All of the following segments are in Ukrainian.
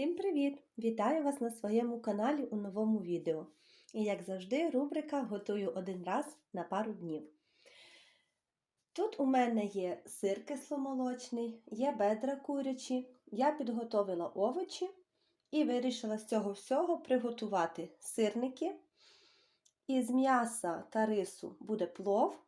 Всім привіт! Вітаю вас на своєму каналі у новому відео. І як завжди, рубрика Готую один раз на пару днів. Тут у мене є сир кисломолочний, є бедра курячі, я підготовила овочі і вирішила з цього всього приготувати сирники. Із м'яса та рису буде плов,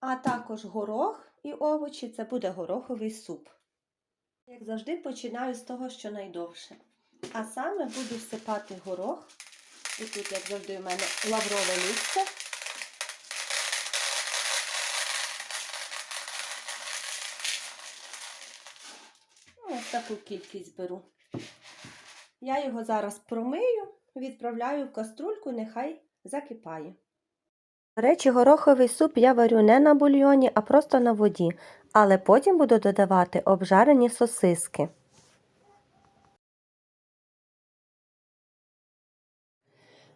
а також горох і овочі це буде гороховий суп. Як завжди, починаю з того, що найдовше. А саме буду всипати горох. І тут, як завжди, у мене лаврове листя. Ну, Ось таку кількість беру. Я його зараз промию, відправляю в каструльку, нехай закипає. До речі, гороховий суп я варю не на бульйоні, а просто на воді, але потім буду додавати обжарені сосиски.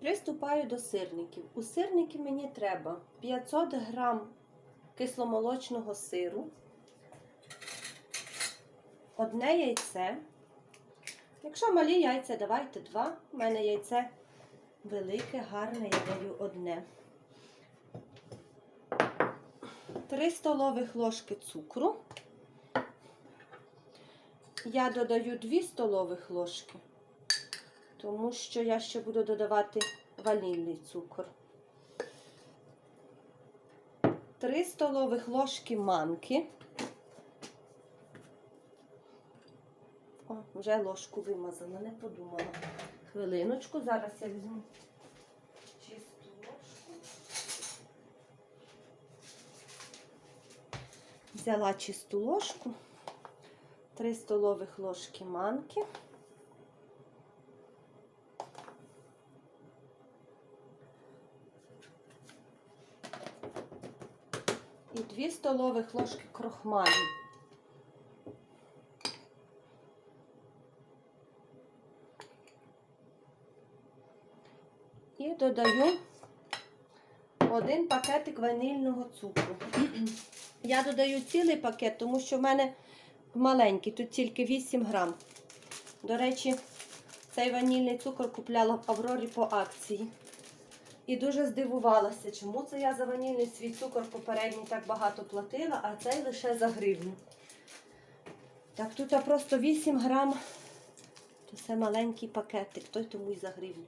Приступаю до сирників. У сирники мені треба 500 грам кисломолочного сиру, одне яйце. Якщо малі яйця, давайте два. У мене яйце велике, гарне, я даю одне. 3 столових ложки цукру. Я додаю 2 столових ложки, тому що я ще буду додавати ванільний цукор. 3 столових ложки манки. О, вже ложку вимазала, не подумала. Хвилиночку, зараз я візьму Взяла чисту ложку, 3 столових ложки манки. І 2 столових ложки крохмалю. І додаю один пакетик ванільного цукру. Я додаю цілий пакет, тому що в мене маленький, тут тільки 8 грам. До речі, цей ванільний цукор купляла в Аврорі по акції. І дуже здивувалася, чому це я за ванільний свій цукор попередній так багато платила, а цей лише за гривню. Так тут просто 8 грам, то це маленький пакетик, той тому й за гривню.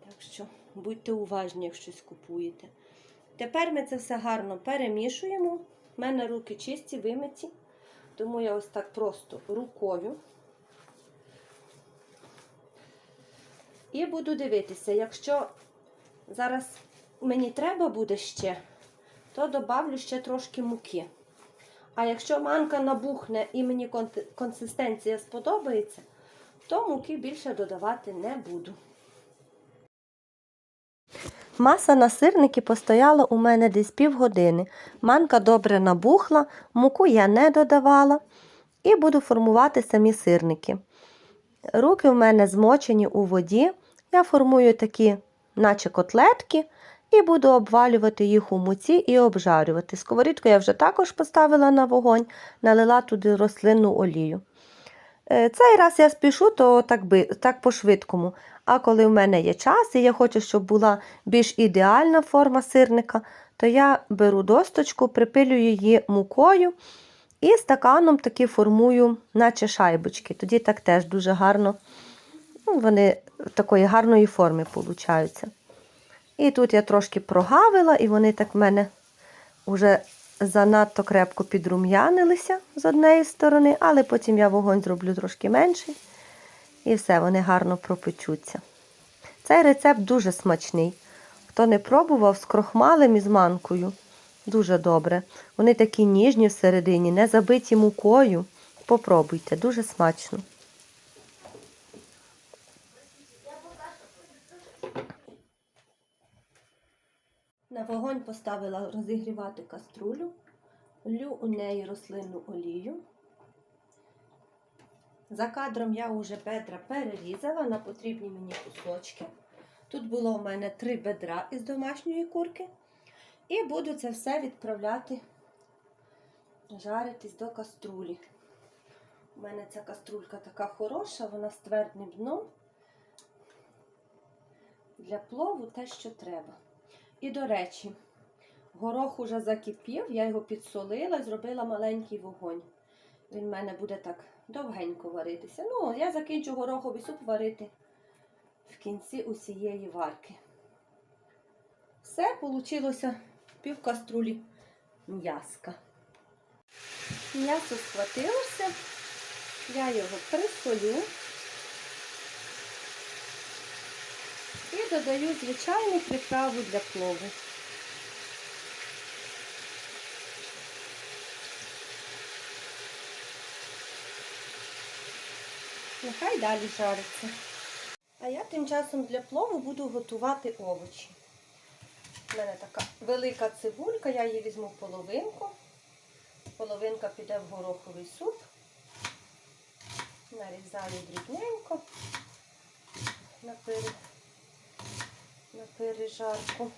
Так що будьте уважні, як щось купуєте. Тепер ми це все гарно перемішуємо. У мене руки чисті, вимиті, тому я ось так просто рукою. І буду дивитися, якщо зараз мені треба буде ще, то додавлю ще трошки муки. А якщо манка набухне і мені консистенція сподобається, то муки більше додавати не буду. Маса на сирники постояла у мене десь півгодини. Манка добре набухла, муку я не додавала і буду формувати самі сирники. Руки в мене змочені у воді. Я формую такі, наче котлетки, і буду обвалювати їх у муці і обжарювати. Сковорідку я вже також поставила на вогонь, налила туди рослинну олію. Цей раз я спішу, то так би, так по-швидкому. А коли в мене є час, і я хочу, щоб була більш ідеальна форма сирника, то я беру досточку, припилюю її мукою і стаканом таки формую, наче шайбочки. Тоді так теж дуже гарно, ну, вони такої гарної форми получаються. І тут я трошки прогавила, і вони так в мене вже занадто крепко підрум'янилися з однієї сторони, але потім я вогонь зроблю трошки менший. І все, вони гарно пропечуться. Цей рецепт дуже смачний. Хто не пробував з крохмалем і з манкою, дуже добре. Вони такі ніжні всередині, не забиті мукою. Попробуйте, дуже смачно. На вогонь поставила розігрівати каструлю, лю у неї рослинну олію. За кадром я вже бедра перерізала на потрібні мені кусочки. Тут було у мене три бедра із домашньої курки. І буду це все відправляти жаритись до каструлі. У мене ця каструлька така хороша, вона з твердим дном. Для плову те, що треба. І, до речі, горох уже закипів, я його підсолила зробила маленький вогонь. Він в мене буде так довгенько варитися. Ну, я закінчу гороховий суп варити в кінці усієї варки. Все, вийшло пів каструлі м'яска. М'ясо схватилося, я його присолю і додаю звичайну приправу для плову. Нехай далі жариться. А я тим часом для плову буду готувати овочі. У мене така велика цибулька, я її візьму половинку. Половинка піде в гороховий суп. Нарізаю дрібненько на пережарку.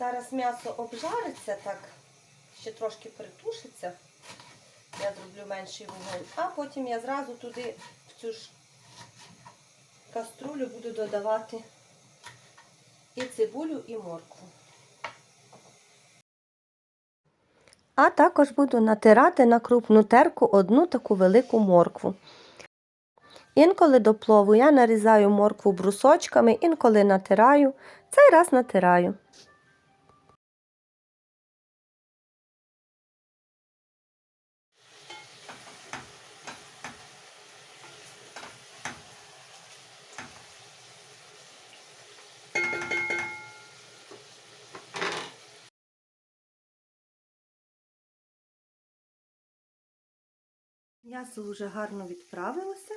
Зараз м'ясо обжариться так, ще трошки притушиться. Я зроблю менший вогонь, а потім я зразу туди в цю ж каструлю буду додавати і цибулю, і моркву. А також буду натирати на крупну терку одну таку велику моркву. Інколи до плову я нарізаю моркву брусочками, інколи натираю, цей раз натираю. М'ясо вже гарно відправилося.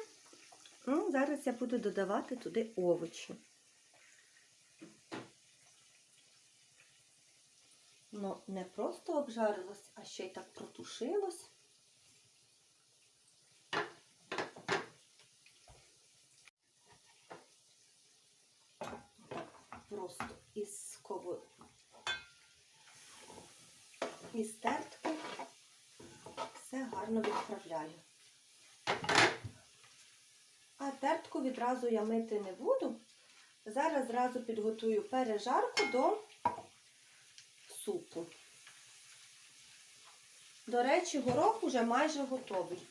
Ну, зараз я буду додавати туди овочі. Ну, не просто обжарилось, а ще й так протушилось. Просто із тертки все гарно відправляю. А тертку відразу я мити не буду. Зараз зразу підготую пережарку до супу. До речі, горох уже майже готовий.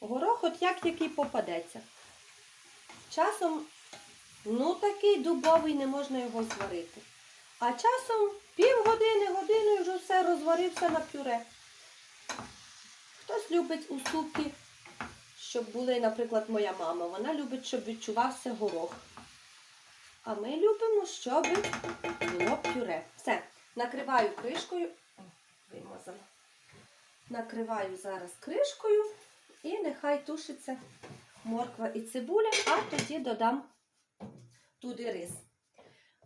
Горох от як який попадеться. Часом, ну такий дубовий, не можна його зварити. А часом півгодини, годину і вже все розварився на пюре. Хтось любить у супі, щоб були, наприклад, моя мама. Вона любить, щоб відчувався горох. А ми любимо, щоб було пюре. Все, накриваю кришкою. Вимазала. Накриваю зараз кришкою і нехай тушиться морква і цибуля, а тоді додам туди рис.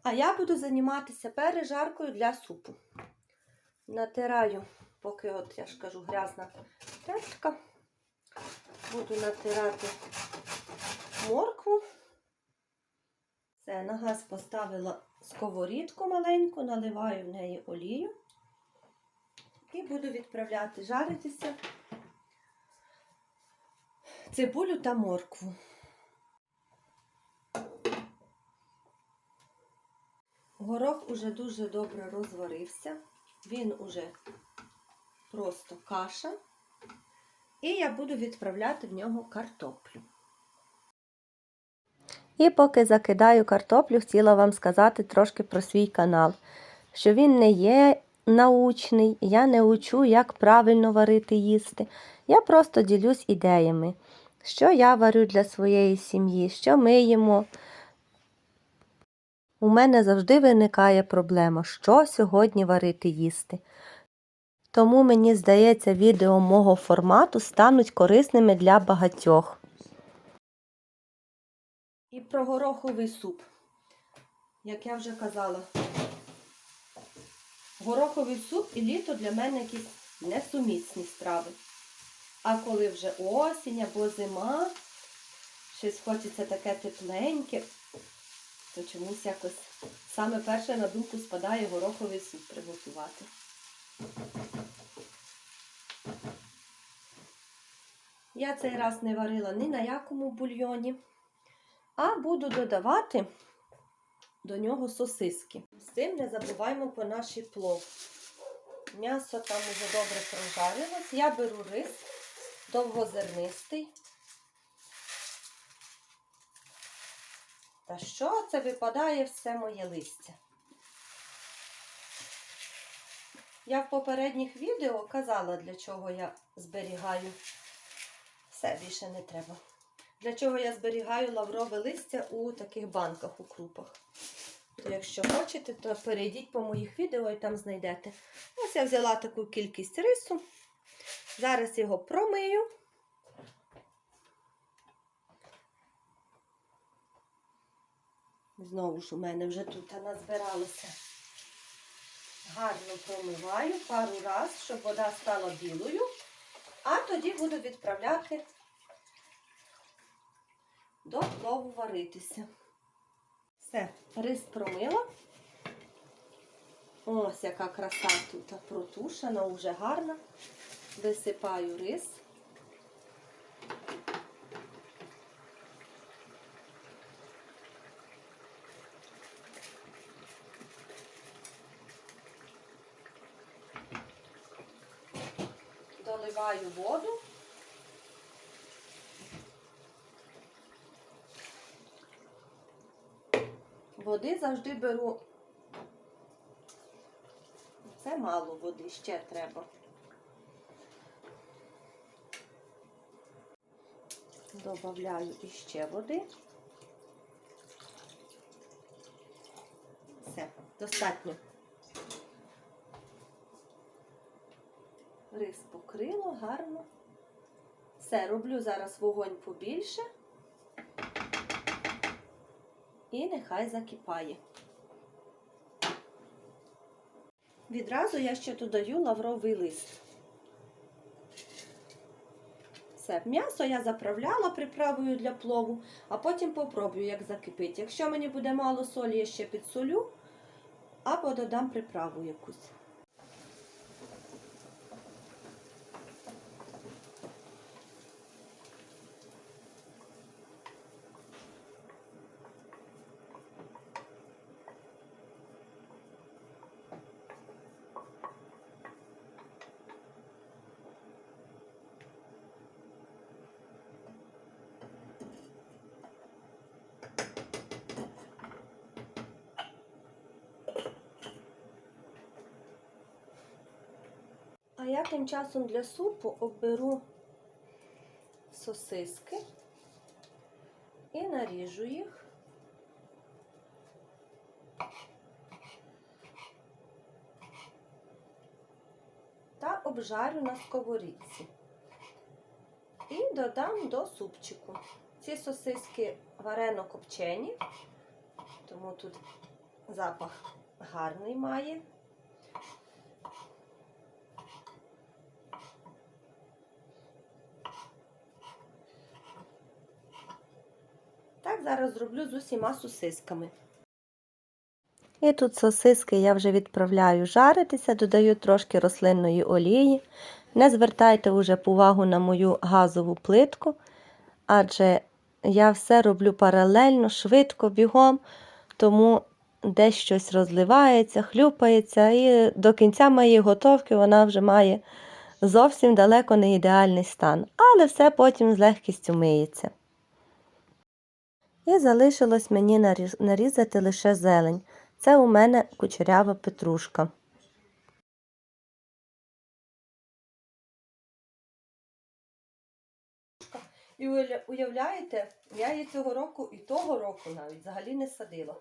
А я буду займатися пережаркою для супу. Натираю, поки, от я ж кажу, грязна тертка. Буду натирати моркву. Все, на газ поставила сковорідку маленьку, наливаю в неї олію. І буду відправляти жаритися цибулю та моркву. Горох уже дуже добре розварився. Він уже просто каша. І я буду відправляти в нього картоплю. І поки закидаю картоплю, хотіла вам сказати трошки про свій канал. Що він не є научний, я не учу, як правильно варити їсти. Я просто ділюсь ідеями, що я варю для своєї сім'ї, що ми їмо. У мене завжди виникає проблема, що сьогодні варити їсти. Тому мені здається, відео мого формату стануть корисними для багатьох. І про гороховий суп. Як я вже казала, гороховий суп і літо для мене якісь несумісні страви. А коли вже осінь або зима, щось хочеться таке тепленьке, то чомусь якось саме перше на думку спадає гороховий суп приготувати. Я цей раз не варила ні на якому бульйоні, а буду додавати до нього сосиски. З цим не забуваємо про наш плов. М'ясо там уже добре прожарилось. Я беру рис довгозернистий. Та що це випадає все моє листя? Я в попередніх відео казала, для чого я зберігаю. Все більше не треба. Для чого я зберігаю лаврове листя у таких банках у крупах. То якщо хочете, то перейдіть по моїх відео і там знайдете. Ось я взяла таку кількість рису. Зараз його промию. Знову ж у мене вже тут назбиралося. Гарно промиваю пару разів, щоб вода стала білою. А тоді буду відправляти до плову варитися. Все, рис промила. Ось яка краса тут протушена, вже гарна. Висипаю рис. Воду. Води завжди беру. Це мало води, ще треба. Добавляю іще води. Все, достатньо. Рис покрило гарно. Все, роблю зараз вогонь побільше. І нехай закипає. Відразу я ще додаю лавровий лист. Все, м'ясо я заправляла приправою для плову, а потім попробую, як закипить. Якщо мені буде мало солі, я ще підсолю, або додам приправу якусь. А я тим часом для супу оберу сосиски і наріжу їх. Та обжарю на сковорідці. І додам до супчику. Ці сосиски варено копчені, тому тут запах гарний має. Так зараз зроблю з усіма сосисками. І тут сосиски я вже відправляю жаритися, додаю трошки рослинної олії. Не звертайте уже увагу на мою газову плитку, адже я все роблю паралельно, швидко, бігом, тому десь щось розливається, хлюпається, і до кінця моєї готовки вона вже має зовсім далеко не ідеальний стан, але все потім з легкістю миється. І залишилось мені нарізати лише зелень. Це у мене кучерява петрушка. І уявляєте, я її цього року і того року навіть взагалі не садила.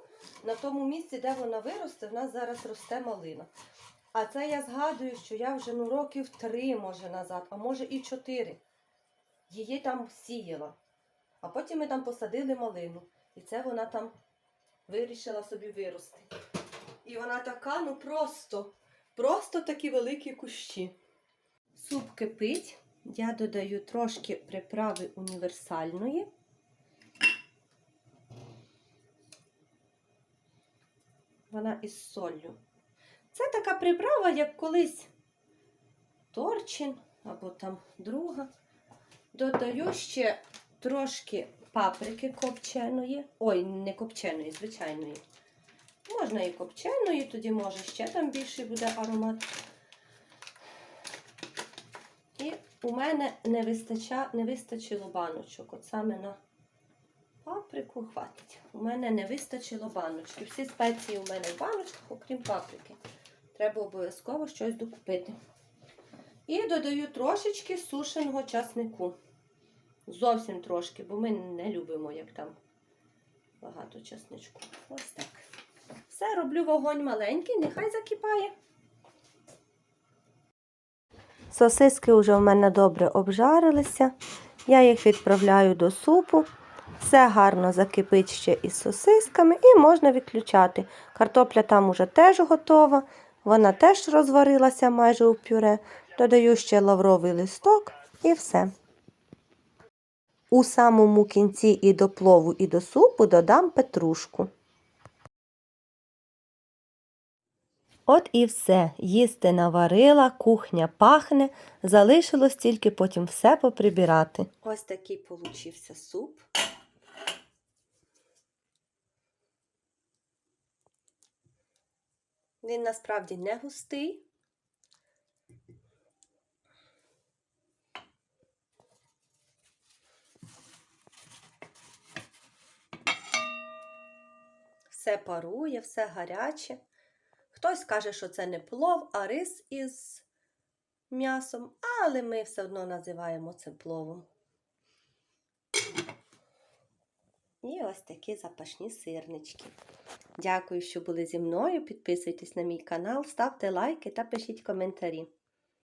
На тому місці, де вона виросте, в нас зараз росте малина. А це я згадую, що я вже ну, років три, може, назад, а може і чотири. Її там сіяла. А потім ми там посадили малину. І це вона там вирішила собі вирости. І вона така, ну просто, просто такі великі кущі. Суп кипить. Я додаю трошки приправи універсальної. Вона із солью. Це така приправа, як колись торчин або там друга. Додаю ще трошки паприки копченої. Ой, не копченої, звичайної. Можна і копченої, тоді може ще там більший буде аромат. І у мене не, вистача, не вистачило баночок. От саме на паприку хватить. У мене не вистачило баночки. Всі спеції у мене в баночках, окрім паприки. Треба обов'язково щось докупити. І додаю трошечки сушеного часнику. Зовсім трошки, бо ми не любимо, як там багато часничку. Ось так. Все, роблю вогонь маленький, нехай закипає. Сосиски вже в мене добре обжарилися. Я їх відправляю до супу. Все гарно закипить ще із сосисками і можна відключати. Картопля там уже теж готова. Вона теж розварилася майже у пюре. Додаю ще лавровий листок і все. У самому кінці і до плову, і до супу додам петрушку. От і все. Їсти наварила, кухня пахне, залишилось тільки потім все поприбирати. Ось такий получився суп. Він насправді не густий. Все парує, все гаряче. Хтось каже, що це не плов, а рис із м'ясом, але ми все одно називаємо це пловом. І ось такі запашні сирнички. Дякую, що були зі мною. Підписуйтесь на мій канал, ставте лайки та пишіть коментарі.